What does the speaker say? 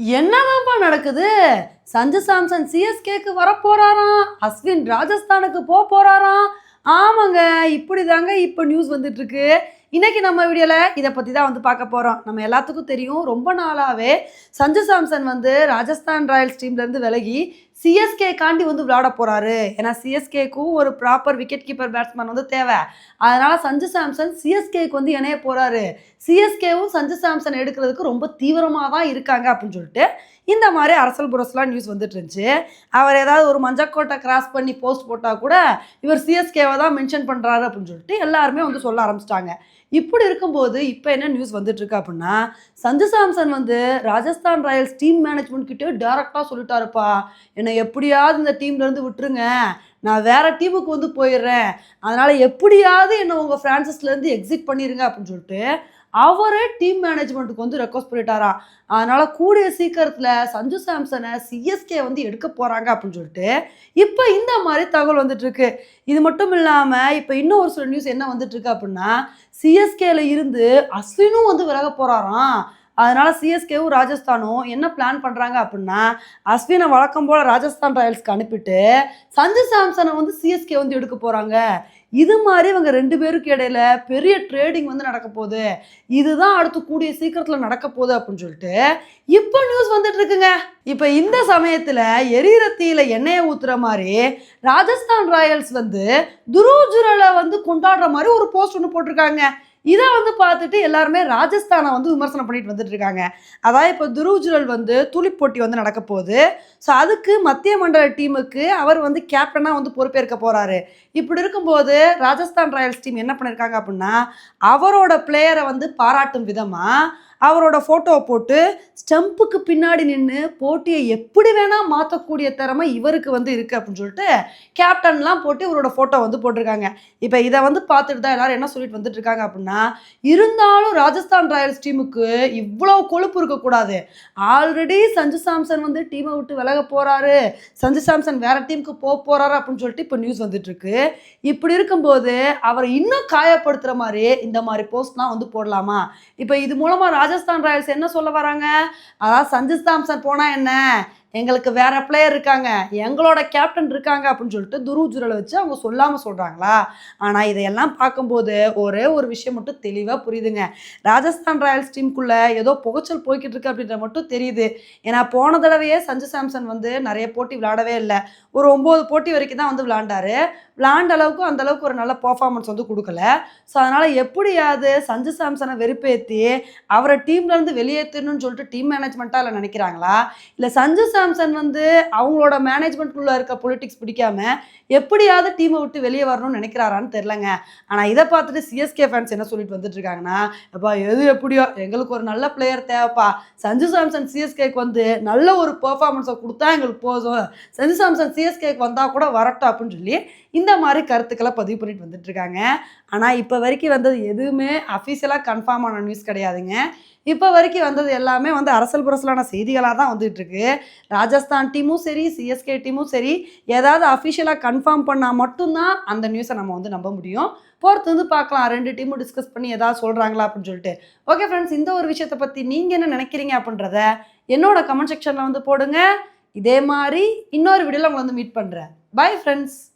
என்னவாப்பா நடக்குது? சஞ்சு சாம்சன் சிஎஸ்கேக்கு வரப்போறாராம். அஸ்வின் ராஜஸ்தானுக்கு போக போறாராம் ஆமாங்க இப்படி தாங்க இப்போ நியூஸ் வந்துட்டு இருக்கு இன்னைக்கு நம்ம வீடியோவில் இதை பற்றி தான் வந்து பார்க்க போகிறோம் நம்ம எல்லாத்துக்கும் தெரியும் ரொம்ப நாளாகவே சஞ்சு சாம்சன் வந்து ராஜஸ்தான் ராயல்ஸ் டீம்லேருந்து விலகி சிஎஸ்கே காண்டி வந்து விளையாட போகிறாரு ஏன்னா சிஎஸ்கேக்கும் ஒரு ப்ராப்பர் விக்கெட் கீப்பர் பேட்ஸ்மேன் வந்து தேவை. அதனால் சஞ்சு சாம்சன் சிஎஸ்கேக்கு வந்து இணைய போகிறாரு சிஎஸ்கேவும் சஞ்சு சாம்சன் எடுக்கிறதுக்கு ரொம்ப தீவிரமாக தான் இருக்காங்க அப்படின்னு சொல்லிட்டு இந்த மாதிரி அரசல் புரஸ்லாம் நியூஸ் வந்துட்டு இருந்துச்சு. அவர் ஏதாவது ஒரு மஞ்சக்கோட்டை கிராஸ் பண்ணி போஸ்ட் போட்டால் கூட இவர் சிஎஸ்கேவை தான் மென்ஷன் பண்ணுறாரு அப்படின்னு சொல்லிட்டு எல்லாருமே வந்து சொல்ல ஆரம்பிச்சிட்டாங்க. இப்படி இருக்கும்போது இப்போ என்ன நியூஸ் வந்துட்டு இருக்கு அப்படின்னா சஞ்சு சாம்சன் வந்து ராஜஸ்தான் ராயல்ஸ் டீம் மேனேஜ்மெண்ட் கிட்டே டேரெக்டாக சொல்லிட்டாருப்பா. என்னை எப்படியாவது இந்த டீம்லேருந்து விட்டுருங்க. நான் வேற டீமுக்கு வந்து போயிடுறேன். அதனால எப்படியாவது என்னை உங்கள் ஃப்ரான்சஸ்லேருந்து எக்ஸிட் பண்ணிடுங்க அப்படின்னு சொல்லிட்டு அவரே டீம் மேனேஜ்மெண்ட்டுக்கு வந்து ரெக்வஸ்ட் பண்ணிட்டாராம் அதனால் கூடிய சீக்கிரத்தில் சஞ்சு சாம்சனை சிஎஸ்கே வந்து எடுக்க போகிறாங்க அப்படின்னு சொல்லிட்டு இப்போ இந்த மாதிரி தகவல் வந்துட்டுருக்கு இது மட்டும் இல்லாமல் இப்போ இன்னும் ஒரு சில நியூஸ் என்ன வந்துட்டுருக்கு அப்படின்னா சிஎஸ்கேல இருந்து அஸ்வினும் வந்து விலக போகிறாராம் அதனால சிஎஸ்கேவும் ராஜஸ்தானும் என்ன பிளான் பண்ணுறாங்க அப்படின்னா அஸ்வினை வழக்கம் போல் ராஜஸ்தான் ராயல்ஸ்க்கு அனுப்பிட்டு சஞ்சு சாம்சனை வந்து சிஎஸ்கே வந்து எடுக்க போகிறாங்க இது மாதிரி இவங்க ரெண்டு பேருக்கு இடையில பெரிய ட்ரேடிங் வந்து நடக்க போகுது. இதுதான் அடுத்து கூடிய சீக்கிரத்தில் நடக்க போகுது அப்படின்னு சொல்லிட்டு இப்போ நியூஸ் வந்துட்டு இருக்குங்க. இப்போ இந்த சமயத்தில் எரிரத்தியில் எண்ணெயை ஊத்துற மாதிரி ராஜஸ்தான் ராயல்ஸ் வந்து துருஜுரலை வந்து கொண்டாடுற மாதிரி ஒரு போஸ்ட் ஒன்று போட்டிருக்காங்க. இதை வந்து பார்த்துட்டு எல்லாருமே ராஜஸ்தானை வந்து விமர்சனம் பண்ணிட்டு வந்துட்டு இருக்காங்க அதாவது இப்போ துருவ் வந்து துளிப் போட்டி வந்து நடக்க போகுது. ஸோ அதுக்கு மத்திய மண்டல டீமுக்கு அவர் வந்து கேப்டனாக வந்து பொறுப்பேற்க போகிறாரு இப்படி இருக்கும்போது ராஜஸ்தான் ராயல்ஸ் டீம் என்ன பண்ணியிருக்காங்க அப்படின்னா அவரோட பிளேயரை வந்து பாராட்டும் விதமாக அவரோட ஃபோட்டோவை போட்டு ஸ்டம்புக்கு பின்னாடி நின்று போட்டியை எப்படி வேணால் மாற்றக்கூடிய திறமை இவருக்கு வந்து இருக்குது அப்படின்னு சொல்லிட்டு கேப்டன்லாம் போட்டு இவரோட ஃபோட்டோ வந்து போட்டிருக்காங்க. இப்போ இதை வந்து பார்த்துட்டு தான் எல்லாரும் என்ன சொல்லிட்டு வந்துட்டு இருக்காங்க அப்படின்னா இருந்தாலும் ராஜஸ்தான் ராயல்ஸ் டீமுக்கு இவ்வளோ கொழுப்பு இருக்கக்கூடாது. ஆல்ரெடி சஞ்சு சாம்சன் வந்து டீமை விட்டு விலக போகிறாரு சஞ்சு சாம்சன் வேற டீமுக்கு போக போகிறாரு அப்படின்னு சொல்லிட்டு இப்போ நியூஸ் வந்துட்டுருக்கு இப்படி இருக்கும்போது அவரை இன்னும் காயப்படுத்துகிற மாதிரி இந்த மாதிரி போஸ்ட்லாம் வந்து போடலாமா? இப்போ இது மூலமாக ராஜஸ்தான் ராயல்ஸ் என்ன சொல்ல வராங்க? அதாவது சஞ்சு சாம்சன் போனால் என்ன? எங்களுக்கு வேற பிளேயர் இருக்காங்க எங்களோட கேப்டன் இருக்காங்க அப்படின்னு சொல்லிட்டு துருவ் ஜுரலை வச்சு அவங்க சொல்லாமல் சொல்கிறாங்களா ஆனால் இதையெல்லாம் பார்க்கும்போது ஒரே ஒரு விஷயம் மட்டும் தெளிவாக புரியுதுங்க. ராஜஸ்தான் ராயல்ஸ் டீமுக்குள்ளே ஏதோ புகைச்சல் போய்கிட்டு இருக்கு அப்படின்ற மட்டும் தெரியுது. ஏன்னா போன தடவையே சஞ்சு சாம்சன் வந்து நிறைய போட்டி விளாடவே இல்லை. ஒரு ஒம்பது போட்டி வரைக்கும் தான் வந்து விளாண்டாரு விளாண்ட அளவுக்கு அந்த அளவுக்கு ஒரு நல்ல பர்ஃபார்மன்ஸ் வந்து கொடுக்கல. ஸோ அதனால் எப்படியாவது சஞ்சு சாம்சனை வெறுப்பேற்றி அவரை டீம்லேருந்து வெளியேற்றணும்னு சொல்லிட்டு டீம் மேனேஜ்மெண்ட்டாக இல்லை நினைக்கிறாங்களா? இல்லை சஞ்சு சாம்சன் வந்து அவங்களோட மேனேஜ்மெண்ட்குள்ளே இருக்க பொலிட்டிக்ஸ் பிடிக்காம எப்படியாவது டீமை விட்டு வெளியே வரணும்னு நினைக்கிறாரான்னு தெரிலங்க ஆனால் இதை பார்த்துட்டு சிஎஸ்கே ஃபேன்ஸ் என்ன சொல்லிட்டு வந்துட்டு இருக்காங்கன்னா அப்பா எது எப்படியோ எங்களுக்கு ஒரு நல்ல பிளேயர் தேவைப்பா. சஞ்சு சாம்சன் சிஎஸ்கேக்கு வந்து நல்ல ஒரு பெர்ஃபார்மன்ஸை கொடுத்தா எங்களுக்கு போதும். சஞ்சு சாம்சன் சிஎஸ்கேக்கு வந்தால் கூட வரட்டும் அப்படின்னு சொல்லி இந்த மாதிரி கருத்துக்களை பதிவு பண்ணிட்டு வந்துட்டு இருக்காங்க ஆனால் இப்போ வரைக்கும் வந்தது எதுவுமே அஃபீஷியலாக கன்ஃபார்ம் ஆன நியூஸ் கிடையாதுங்க. இப்போ வரைக்கும் வந்தது எல்லாமே வந்து அரசல் புரசலான செய்திகளாக தான் வந்துகிட்ருக்கு ராஜஸ்தான் டீமும் சரி சிஎஸ்கே டீமும் சரி ஏதாவது அஃபிஷியலாக கன்ஃபார்ம் பண்ணால் மட்டும்தான் அந்த நியூஸை நம்ம வந்து நம்ப முடியும். பொறுத்து வந்து பார்க்கலாம் ரெண்டு டீமும் டிஸ்கஸ் பண்ணி ஏதாவது சொல்கிறாங்களா அப்படின்னு சொல்லிட்டு. ஓகே ஃப்ரெண்ட்ஸ் இந்த ஒரு விஷயத்தை பற்றி நீங்கள் என்ன நினைக்கிறீங்க அப்படின்றத என்னோட கமெண்ட் செக்ஷனில் வந்து போடுங்க. இதே மாதிரி இன்னொரு வீடியோவில் உங்களை வந்து மீட் பண்ணுறேன் பை ஃப்ரெண்ட்ஸ்